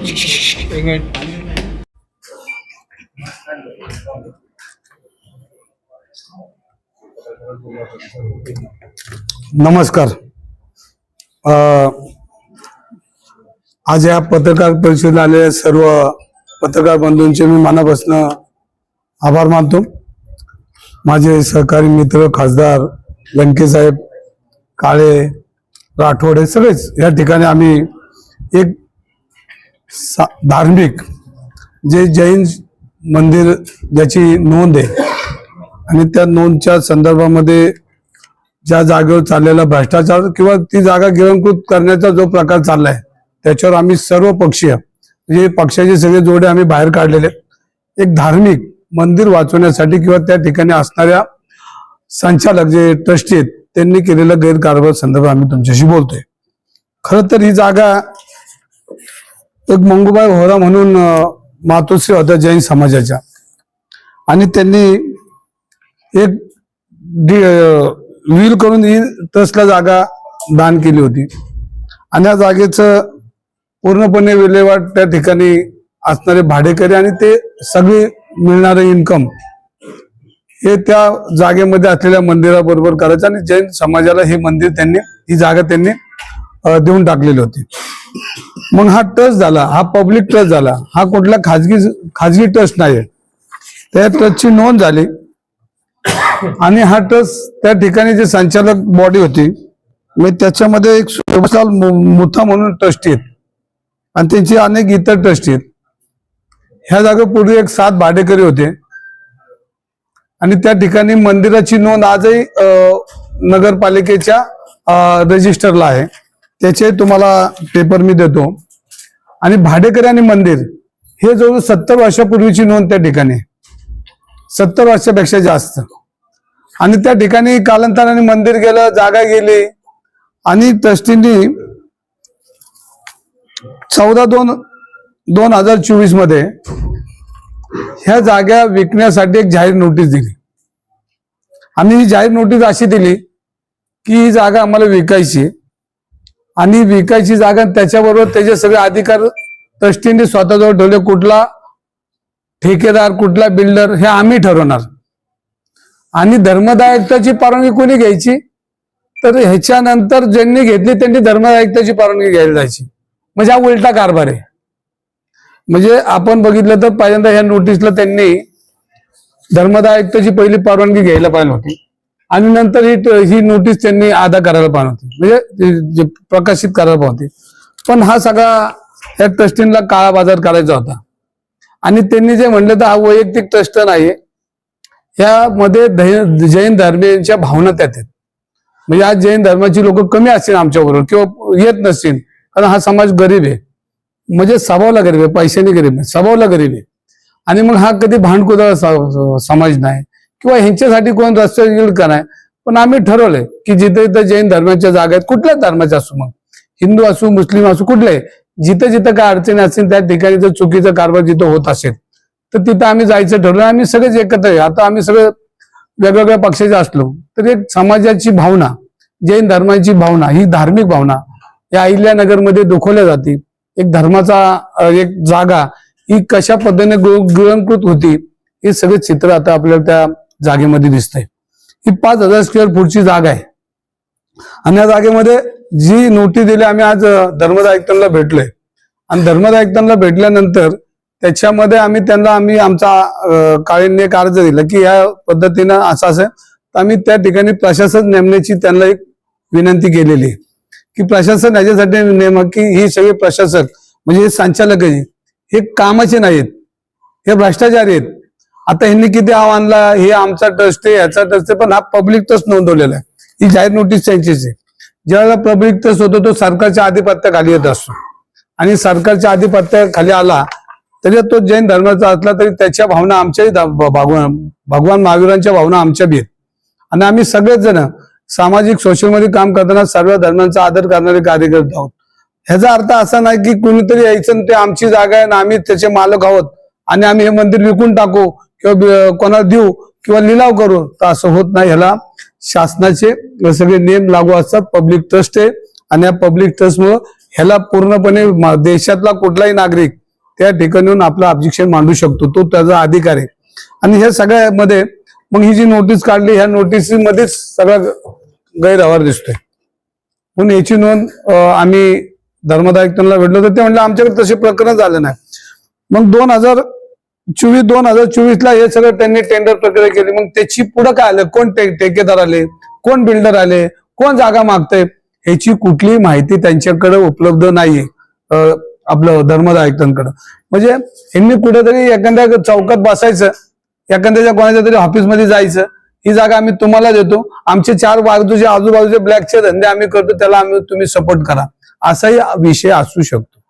एक मिनिट नमस्कार आज या पत्रकार परिषदेला आलेल्या सर्व पत्रकार बंधूंचे मी मनापासून आभार मानतो. माझे सहकारी मित्र खासदार लंके साहेब काळे राठोड हे सगळेच या ठिकाणी आम्ही एक धार्मिक जे जैन मंदिर ज्याची नोंद आहे आणि त्या नोंदच्या संदर्भामध्ये ज्या जागेवर चाललेला भ्रष्टाचार किंवा ती जागा गिळंकृत करण्याचा जो प्रकार चाललाय त्याच्यावर आम्ही सर्व पक्षीय म्हणजे पक्षाचे सगळे जोडे आम्ही बाहेर काढलेले एक धार्मिक मंदिर वाचवण्यासाठी किंवा त्या ठिकाणी असणाऱ्या संचालक जे ट्रस्टी आहेत त्यांनी केलेला गैरकारभार संदर्भात आम्ही तुमच्याशी बोलतोय. खरं तर ही जागा एक मंगूबाई होरा म्हणून मातोश्री होत्या जैन समाजाच्या. आणि त्यांनी एक डि- करून ही तसल्या जागा दान केली होती. आणि या जागेचं पूर्णपणे विल्हेवाट त्या ठिकाणी असणारे भाडेकरी आणि ते सगळे मिळणारे इन्कम हे त्या जागेमध्ये असलेल्या मंदिराबरोबर करायचं आणि जैन समाजाला हे मंदिर त्यांनी ही जागा त्यांनी देऊन टाकलेली होती. मग हा ट्रस्ट झाला हा पब्लिक ट्रस्ट झाला हा कुठला खाजगी खाजगी ट्रस्ट नाही त्या ट्रस्टची नोंद झाली. आणि हा ट्रस्ट त्या ठिकाणी जे संचालक बॉडी होती मी त्याच्यामध्ये एक सुभाषलाल मुथा म्हणून ट्रस्टी आहेत आणि त्यांचे अनेक इतर ट्रस्टी आहेत ह्या जागेपूर्वी एक सात भाडेकरी होते. आणि त्या ठिकाणी मंदिराची नोंद आजही नगरपालिकेच्या रजिस्टरला आहे. त्याचे तुम्हाला पेपर मी देतो. आणि भाडेकरी आणि मंदिर हे जवळ सत्तर वर्षापूर्वीची नोंद त्या ठिकाणी. सत्तर वर्षापेक्षा जास्त. आणि त्या ठिकाणी कालांतराने मंदिर गेलं जागा गेली. आणि ट्रस्टींनी चौदा दोन दोन हजार चोवीसमध्ये ह्या जागा विकण्यासाठी एक जाहीर नोटीस दिली. आम्ही ही जाहीर नोटीस अशी दिली की ही जागा आम्हाला विकायची आहे. आणि विकायची जागा त्याच्याबरोबर त्याचे सगळे अधिकार ट्रस्टींनी स्वतःजवळ ठेवले. कुठला ठेकेदार कुठला बिल्डर हे आम्ही ठरवणार. आणि धर्मदायकताची परवानगी कोणी घ्यायची? तर ह्याच्यानंतर ज्यांनी घेतली त्यांनी धर्मदायकताची परवानगी घ्यायला जायची. म्हणजे हा उलटा कारभार आहे. म्हणजे आपण बघितलं तर पहिल्यांदा ह्या नोटीसला त्यांनी धर्मदायकताची पहिली परवानगी घ्यायला पाहिजे होती. आणि नंतर ही ही नोटीस त्यांनी अदा करायला पाहिजे होती. म्हणजे प्रकाशित करायला पाहिजे होती. पण हा सगळा या ट्रस्टींना काळा बाजार करायचा होता. आणि त्यांनी जे म्हणलं तर हा वैयक्तिक ट्रस्ट नाही यामध्ये जैन धर्मीयांच्या भावना त्यात आहेत. म्हणजे आज जैन धर्माची लोक कमी असतील आमच्याबरोबर किंवा येत नसतील. कारण हा समाज गरीब आहे. म्हणजे स्वभावला गरीब आहे पैशाने गरीब आहे स्वभावला गरीब आहे. आणि मग हा कधी भांडकुदळ स- समाज नाही. किंवा ह्यांच्यासाठी कोण रस्ते येईल का नाही? पण आम्ही ठरवलंय की जिथे जिथं जैन धर्माच्या जागा आहेत कुठल्याच धर्माच्या असू मग? हिंदू असू मुस्लिम असू कुठल्याही जिथं जिथं काय अडचणी असतील त्या ठिकाणी जर चुकीचा कारभार जिथं होत असेल तर तिथं आम्ही जायचं ठरवलं आम्ही सगळेच एकत्र आहे. आता आम्ही सगळे वेगवेगळ्या पक्षाचे असलो तर एक समाजाची भावना जैन धर्माची भावना ही धार्मिक भावना या अहिल्यानगरमध्ये दुखवल्या जाते. एक धर्माचा एक जागा ही कशा पद्धतीने गिळ- होती हे सगळे चित्र आता आपल्याला त्या जागेमध्ये दिसते ही पाच हजार स्क्वेअर फूटची जागा आहे. आणि या जागेमध्ये जी नोटीस दिली आम्ही आज अ, आयुक्तांना भेटलोय. आणि धर्मदा आयुक्तांना भेटल्यानंतर त्याच्यामध्ये आम्ही त्यांना आम्ही आमचा काळींनी एक अर्ज दिला की या पद्धतीनं असं असं तर आम्ही त्या ठिकाणी प्रशासन नेमण्याची त्यांना एक विनंती केलेली आहे. की प्रशासन याच्यासाठी नेमक की ही सगळे प्रशासक म्हणजे हे संचालक हे कामाचे नाहीत. हे भ्रष्टाचारी आहेत. आता ह्यांनी किती आव आणला? हे आमचा ट्रस्ट आहे याचा ट्रस्ट आहे पण हा पब्लिक ट्रस्ट नोंदवलेला आहे. ही जाहीर नोटीस त्यांचीच आहे. ज्यावेळेला पब्लिक ट्रस्ट होतो तो सरकारच्या आधिपत्याखाली येत असतो. आणि सरकारच्या आधिपत्याखाली आला तरी तो जैन धर्माचा असला तरी त्याच्या भावना आमच्याही भगवान भगवान महावीरांच्या भावना आमच्या बी आहेत. आणि आम्ही सगळेच जण सामाजिक सोशलमध्ये काम करताना सर्व धर्मांचा आदर करणारे कार्यकर्ते आहोत. ह्याचा अर्थ असा नाही की कुणीतरी यायचं आणि ते आमची जागा आहे आणि आम्ही त्याचे मालक आहोत आणि आम्ही हे मंदिर विकून टाकू. किंवा कोणाला देऊ किंवा लिलाव करू तर असं होत नाही. ह्याला शासनाचे सगळे नियम लागू असतात. पब्लिक ट्रस्ट आहे. आणि या पब्लिक ट्रस्टमुळं ह्याला पूर्णपणे देशातला कुठलाही नागरिक त्या ठिकाणी येऊन आपलं ऑब्जेक्शन मांडू शकतो. तो त्याचा अधिकार आहे. आणि ह्या सगळ्यामध्ये मग ही जी नोटीस काढली ह्या नोटीसमध्येच सगळा गैरव्यवहार दिसतोय. म्हणून याची नोंद आम्ही धर्मदायुक्तांना भेटलो तर ते म्हणलं आमच्याकडे तसे प्रकरण झालं नाही. मग दोन हजार चोवीस दोन हजार चोवीस ला हे सगळं त्यांनी टेंडर प्रक्रिया केली. मग त्याची पुढं काय आलं? कोण ठेकेदार आले? कोण बिल्डर आले? कोण जागा मागतय? ह्याची कुठलीही माहिती त्यांच्याकडे उपलब्ध नाहीये. आपलं धर्मदायुक्तांकडे म्हणजे यांनी कुठेतरी एखाद्या चौकात बसायचं. एखाद्याच्या कोणाच्या तरी ऑफिसमध्ये जायचं. ही जागा आम्ही तुम्हाला देतो. आमचे चार बाजूचे आजूबाजूचे ब्लॅकचे धंदे आम्ही करतो. त्याला आम्ही तुम्ही सपोर्ट करा. असाही विषय असू शकतो.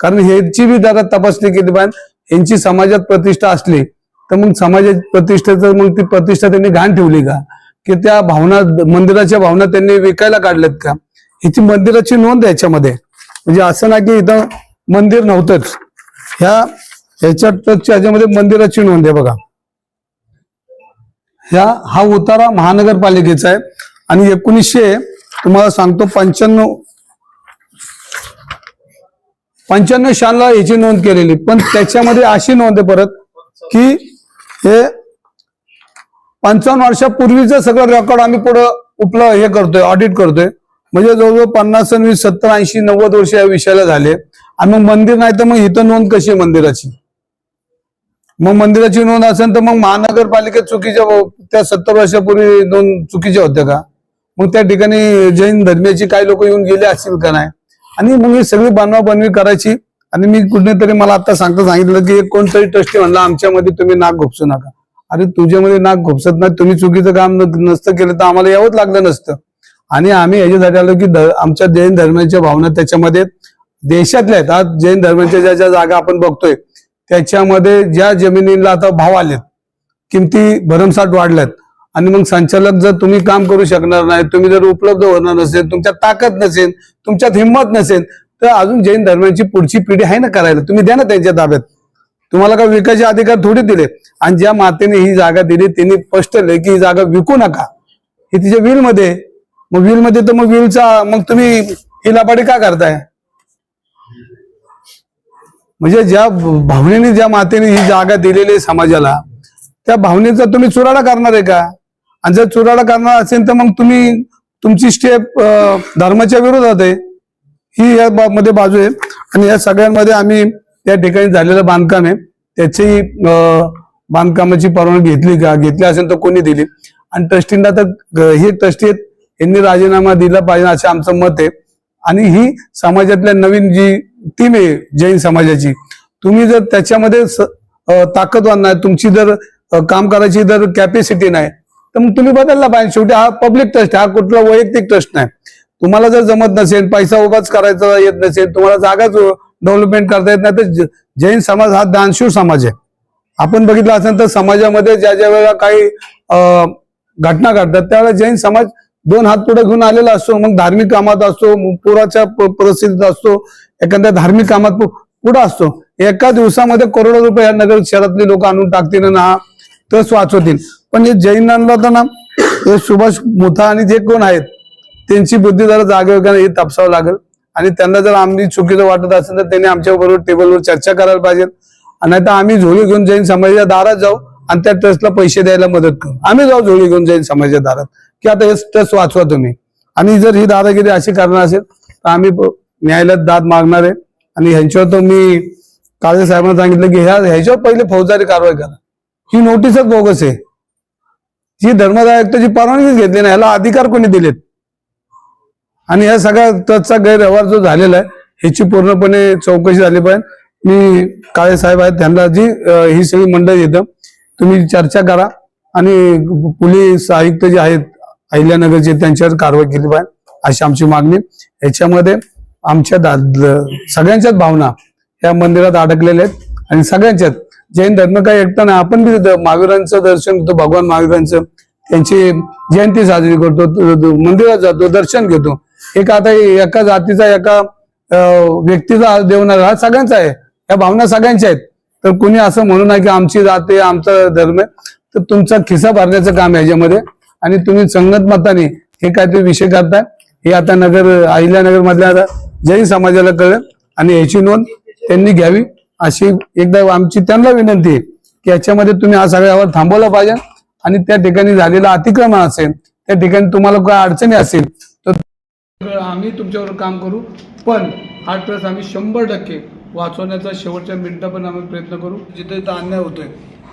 कारण ह्याची बी जरा तपासणी केली पाहिजे. यांची समाजात प्रतिष्ठा असली तर मग समाजाची प्रतिष्ठेचं मग ती प्रतिष्ठा त्यांनी घाण ठेवली का? की त्या भावना मंदिराच्या भावना त्यांनी विकायला काढल्यात का? ह्याची मंदिराची नोंद याच्यामध्ये. म्हणजे असं नाही की इथं मंदिर नव्हतंच. ह्या ह्याच्यात ह्याच्यामध्ये मंदिराची नोंद आहे बघा. ह्या हा उतारा महानगरपालिकेचा आहे. आणि एकोणीसशे तुम्हाला सांगतो पंच्याण्णव पंच्याण्णव सालला याची नोंद केलेली. पण त्याच्यामध्ये अशी नोंद आहे परत की हे पंचावन्न वर्षापूर्वीचं सगळं रेकॉर्ड आम्ही पुढं उपलब्ध हे करतोय ऑडिट करतोय. म्हणजे जवळजवळ पन्नास वीस सत्तर ऐंशी नव्वद वर्ष या विषयाला झाले. आणि मग मंदिर नाही तर मग इथं नोंद कशी आहे मंदिराची? मग मंदिराची नोंद असेल तर मग महानगरपालिकेत चुकीच्या त्या सत्तर वर्षापूर्वी नोंद चुकीच्या होत्या का? मग त्या ठिकाणी जैन धर्मियाची काही लोक येऊन गेले असतील का नाही? आणि मग ही सगळी बनवाबनवी करायची. आणि मी कुठेतरी मला आता सांगता सांगितलं की एक कोणतरी ट्रस्टी म्हणला आमच्यामध्ये तुम्ही नाक घोपसू नका. अरे तुझ्यामध्ये नाक घोपसत नाही तुम्ही चुकीचं काम नसतं केलं तर आम्हाला यावंच लागलं नसतं. आणि आम्ही याच्यासाठी आलो की आमच्या जैन धर्माच्या भावना त्याच्यामध्ये देशातल्या आहेत. आज जैन धर्माच्या ज्या ज्या जागा आपण बघतोय त्याच्यामध्ये ज्या जमिनीला आता भाव आलेत किमती भरमसाठ वाढल्यात आणि मग संचालक जर तुम्ही काम करू शकणार नाही तुम्ही जर उपलब्ध होणार नसेल तुमच्यात ताकद नसेल तुमच्यात हिंमत नसेल तर अजून जैन धर्माची पुढची पिढी आहे ना करायला? तुम्ही द्या ना त्यांच्या ताब्यात. तुम्हाला का विकायचे अधिकार थोडी दिले? आणि ज्या मातेने ही जागा दिली त्यांनी स्पष्ट की ही जागा विकू नका. हे तिच्या विलमध्ये मग विलमध्ये तर मग विलचा मग तुम्ही ही लापाडी का करताय? म्हणजे ज्या भावनेने ज्या मातेने ही जागा दिलेली आहे समाजाला त्या भावनेचा तुम्ही चुराडा करणार आहे का? आणि जर चुराडा करणार असेल तर मग तुम्ही तुमची स्टेप धर्माच्या विरोधात आहे. ही या मध्ये बाजू आहे. आणि या सगळ्यांमध्ये आम्ही त्या ठिकाणी झालेलं बांधकाम आहे. त्याची बांधकामाची परवानगी घेतली का घेतली असेल तर कोणी दिली. आणि ट्रस्टींना तर हे ट्रस्टी आहेत यांनी राजीनामा दिला पाहिजे असं आमचं मत आहे. आणि ही समाजातल्या नवीन जी टीम आहे जैन समाजाची तुम्ही जर त्याच्यामध्ये ताकदवान नाही तुमची जर काम करायची जर कॅपॅसिटी नाही तर मग तुम्ही बदलला पाहिजे. शेवटी हा पब्लिक ट्रस्ट हा कुठला वैयक्तिक ट्रस्ट नाही. तुम्हाला जर जमत नसेल पैसा उभाच करायचा येत नसेल तुम्हाला जागाच डेव्हलपमेंट करता येत नाही तर जैन समाज हा दानशूर समाज आहे. आपण बघितलं असेल तर समाजामध्ये ज्या ज्या वेळेला काही घटना घडतात त्यावेळेला जैन समाज दोन हात पुढे घेऊन आलेला असतो. मग धार्मिक कामात असतो पुराच्या परिस्थितीत असतो एखाद्या धार्मिक कामात पुढे असतो. एका दिवसामध्ये करोडो रुपये या नगर शहरातले लोक आणून टाकतील ना हा वाचवतील. पण हे जैनांना होतं ना हे सुभाष मुथा आणि जे कोण आहेत त्यांची बुद्धी जरा जागे हे तपासावं लागेल. आणि त्यांना जर आम्ही चुकीचं वाटत असेल तर त्यांनी आमच्या बरोबर टेबलवर चर्चा करायला पाहिजे. आणि नाही तर आम्ही झोळी घेऊन जैन समाजाच्या दारात जाऊ आणि त्या ट्रस्टला पैसे द्यायला मदत करू. आम्ही जाऊ झोळी घेऊन जैन समाजाच्या दारात. की आता हे ट्रस्ट वाचवा तुम्ही. आणि जर ही दादागिरी अशी करणार असेल तर आम्ही न्यायालयात दाद मागणार आहे. आणि ह्यांच्यावर तर मी काळे साहेबांना सांगितलं की ह्या ह्याच्यावर पहिले फौजदारी कारवाई करा. ही नोटीसच बोगस आहे. ही धर्मदायुक्ताची परवानगीच घेतली नाही. ह्याला अधिकार कोणी दिलेत? आणि या सगळ्या ट्रस्टचा गैरव्यवहार जो झालेला आहे ह्याची पूर्णपणे चौकशी झाली पाहिजे. मी काळे साहेब आहेत त्यांना जी ही सगळी मंडळ येतं तुम्ही चर्चा करा. आणि पोलीस आयुक्त जे आहेत अहिल्यानगरचे त्यांच्यावर कारवाई केली पाहिजे अशी आमची मागणी. याच्यामध्ये आमच्या सगळ्यांच्याच भावना या मंदिरात अडकलेल्या आहेत. आणि सगळ्यांच्यात जैन धर्म काही एकटा नाही आपण बी महावीरांचं दर्शन करतो भगवान महावीरांचं त्यांची जयंती साजरी करतो मंदिरात जातो दर्शन घेतो. एक आता एका जातीचा एका व्यक्तीचा देवणार हा सगळ्यांचा आहे. या भावना सगळ्यांच्या आहेत. तर कुणी असं म्हणू नाही की आमची जात आहे आमचा धर्म आहे. तर तुमचा खिसा भरण्याचं काम आहे याच्यामध्ये. आणि तुम्ही संगत मताने हे काहीतरी विषय करताय. हे आता नगर अहिल्यानगर मधल्या आता जैन समाजाला कळलं. आणि याची नोंद त्यांनी घ्यावी. अशी एकदा आमची त्यांना विनंती आहे की याच्यामध्ये तुम्ही हा सगळ्यावर व्यवहार थांबवला पाहिजे आणि त्या ठिकाणी झालेलं अतिक्रमण असेल त्या ठिकाणी तुम्हाला काय अडचणी असेल तर आम्ही तुमच्यावर काम करू. पण हा ट्रस्ट आम्ही शंभर टक्के वाचवण्याचा शेवटच्या मिनिटापर्यंत आम्ही प्रयत्न करू. जिथं जिथं अन्याय होतोय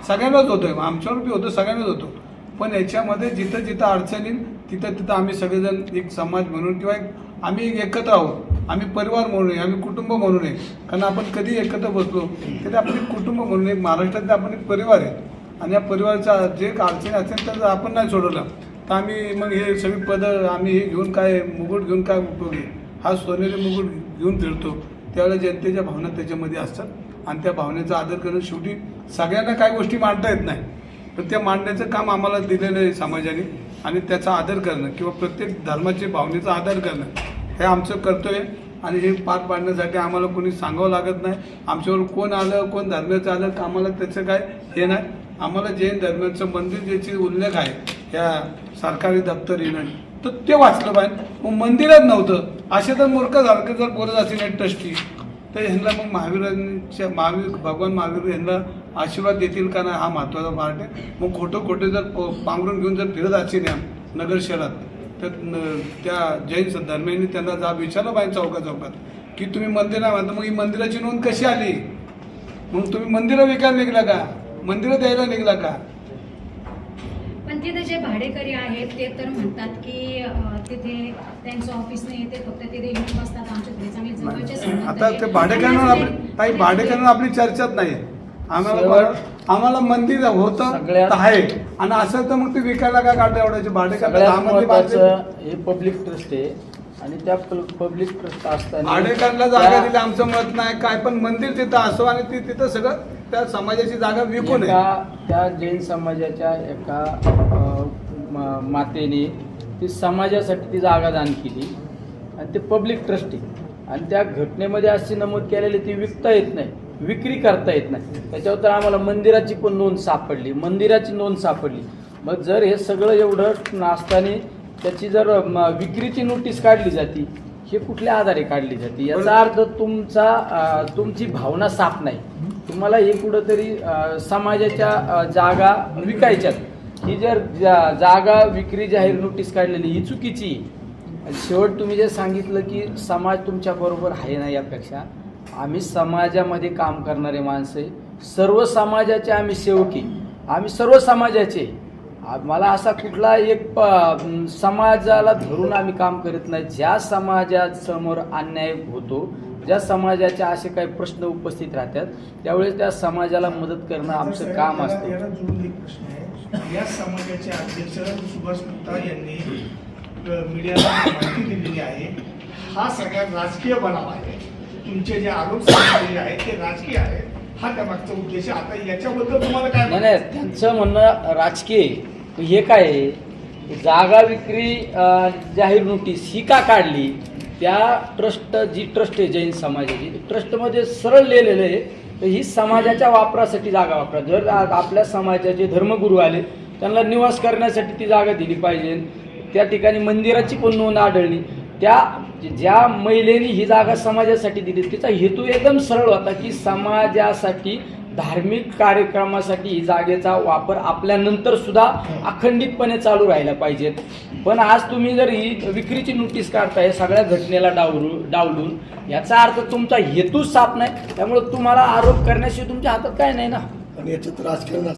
सगळ्यांनाच होतोय. आमच्यावर बी होतो सगळ्यांनाच होतो पण याच्यामध्ये जिथं जिथं अडचण येईल तिथं तिथं आम्ही सगळेजण एक समाज म्हणून किंवा एक आम्ही एकत्र आहोत. आम्ही परिवार म्हणून आहे आम्ही कुटुंब म्हणून आहे. कारण आपण कधी एकत्र बसलो तरी आपण एक कुटुंब म्हणून एक महाराष्ट्रातले आपण एक परिवार आहे आणि या परिवाराचा जे एक अडचणी असेल तर आपण नाही सोडवलं. तर आम्ही मग हे सगळी पदं आम्ही हे घेऊन काय मुकुट घेऊन काय उपयोगी हा सोनेरी मुकुट घेऊन फिरतो. त्यावेळेला जनतेच्या भावना त्याच्यामध्ये असतात. आणि त्या भावनेचा आदर करणं शेवटी सगळ्यांना काही गोष्टी मांडता येत नाही. पण त्या मांडण्याचं काम आम्हाला दिलेलं आहे समाजाने. आणि त्याचा आदर करणं किंवा प्रत्येक धर्माच्या भावनेचा आदर करणं हे आमचं कर्तव्य आणि हे पार पाडण्यासाठी आम्हाला कोणी सांगावं लागत नाही. आमच्यावर कोण आलं कोण धर्माचं आलं तर आम्हाला त्याचं काय हे नाही. आम्हाला जैन धर्माचं मंदिर ज्याची उल्लेख आहे या सरकारी दप्तरीनं तर ते वाचलं पाहिजे. मग मंदिरच नव्हतं. असे तर मूर्खासारखे जर बोलत असेल ट्रस्टी तर ह्यांना मग महावीरांच्या महावीर भगवान महावीर यांना आशीर्वाद देतील का नाही हा महत्त्वाचा पार्ट आहे. मग खोटं खोटे जर पांघरून घेऊन जर फिरत असेल या नगर शहरात तर त्या जैन धर्मियांनी त्यांना जाब विचारलं पाहिजे चौका चौकात की तुम्ही मंदिर नाही म्हणता मग ही मंदिराची नोंद कशी आली? मग तुम्ही मंदिरं विकायला निघला का? मंदिरं द्यायला निघला का? पण तिथे जे भाडेकरी आहेत ते तर म्हणतात की तिथे त्यांचं ऑफिस नाही ते फक्त तिथे येऊन बसतात आमच्याकडे चांगले जवळचे संबंध आता. ते भाडेकरांवर आणि आपली भाडेकरांवर आपली चर्चाच नाही. आम्हाला आम्हाला मंदिर होतं सगळ्यात- तर आहे. आणि असं तर मग ते विकायला का काढता एवढ्याचे सगळ्यात. महत्वाचं हे पब्लिक ट्रस्ट आहे. आणि त्या पब्लिक ट्रस्ट असताना भाडेकरांना जागा त्या दिली आमचं मत नाही. काय पण मंदिर तिथं असो आणि ती तिथं सगळं त्या समाजाची जागा विकून आहे. एका त्या जैन समाजाच्या एका अ, म- मातेने ती समाजासाठी ती जागा दान केली. आणि ते पब्लिक ट्रस्ट आहे. आणि त्या घटनेमध्ये अशी नमूद केलेली ती विकता येत नाही. विक्री करता येत नाही. त्याच्यावर तर आम्हाला मंदिराची पण नोंद सापडली. मंदिराची नोंद सापडली. मग जर हे सगळं एवढं नसताना त्याची जर विक्रीची नोटीस काढली जाते हे कुठल्या आधारे काढली जाते? याचा अर्थ तुमचा तुमची भावना साफ नाही. तुम्हाला हे कुठंतरी समाजाच्या जागा विकायच्यात. ही जर जा- जागा विक्री जाहीर नोटीस काढलेली ही चुकीची. शेवट तुम्ही जे सांगितलं की समाज तुमच्या बरोबर आहे ना यापेक्षा आम्ही समाजामध्ये काम करणारे माणसं. सर्व समाजाचे आम्ही सेवकी. आम्ही सर्व समाजाचे. मला असा कुठला एक प- समाजाला धरून आम्ही काम करत नाही. ज्या समाजासमोर अन्याय होतो ज्या समाजाचे असे काही प्रश्न उपस्थित राहतात त्यावेळेस त्या समाजाला मदत करणं आमचं काम असतं. या समाजाचे अध्यक्ष सुभाष गुप्ता यांनी मीडियाला माहिती दिलेली आहे. हा सगळ्यात राजकीय बनाव आहे. तुमचे जे आरोप आहेत ते राजकीय आहे हा त्यामागचा उद्देश. आता याच्याबद्दल तुम्हाला काय नाही त्यांचं म्हणणं राजकीय. हे काय आहे? जागा विक्री जाहीर नोटीस ही का काढली त्या ट्रस्ट जी ट्रस्ट आहे जैन समाजाची ट्रस्टमध्ये सरळ लिहिलेलं आहे तर ही समाजाच्या वापरासाठी जागा वापरा जर आपल्या समाजाचे धर्मगुरू आले त्यांना निवास करण्यासाठी ती जागा दिली पाहिजे त्या ठिकाणी मंदिराची पण नोंद आढळली त्या ज्या महिलेने ही जागा समाजासाठी दिली तिचा हेतू एकदम सरळ होता की समाजासाठी धार्मिक कार्यक्रमासाठी ही जागेचा वापर आपल्यानंतर सुद्धा अखंडितपणे चालू राहिला पाहिजे. पण आज तुम्ही जर ही विक्रीची नोटीस काढताय सगळ्या घटनेला डावलू डावलून याचा अर्थ तुमचा हेतूच साफ नाही त्यामुळे तुम्हाला आरोप करण्याशिवाय तुमच्या हातात काय नाही ना? आणि याच्यात राजकारण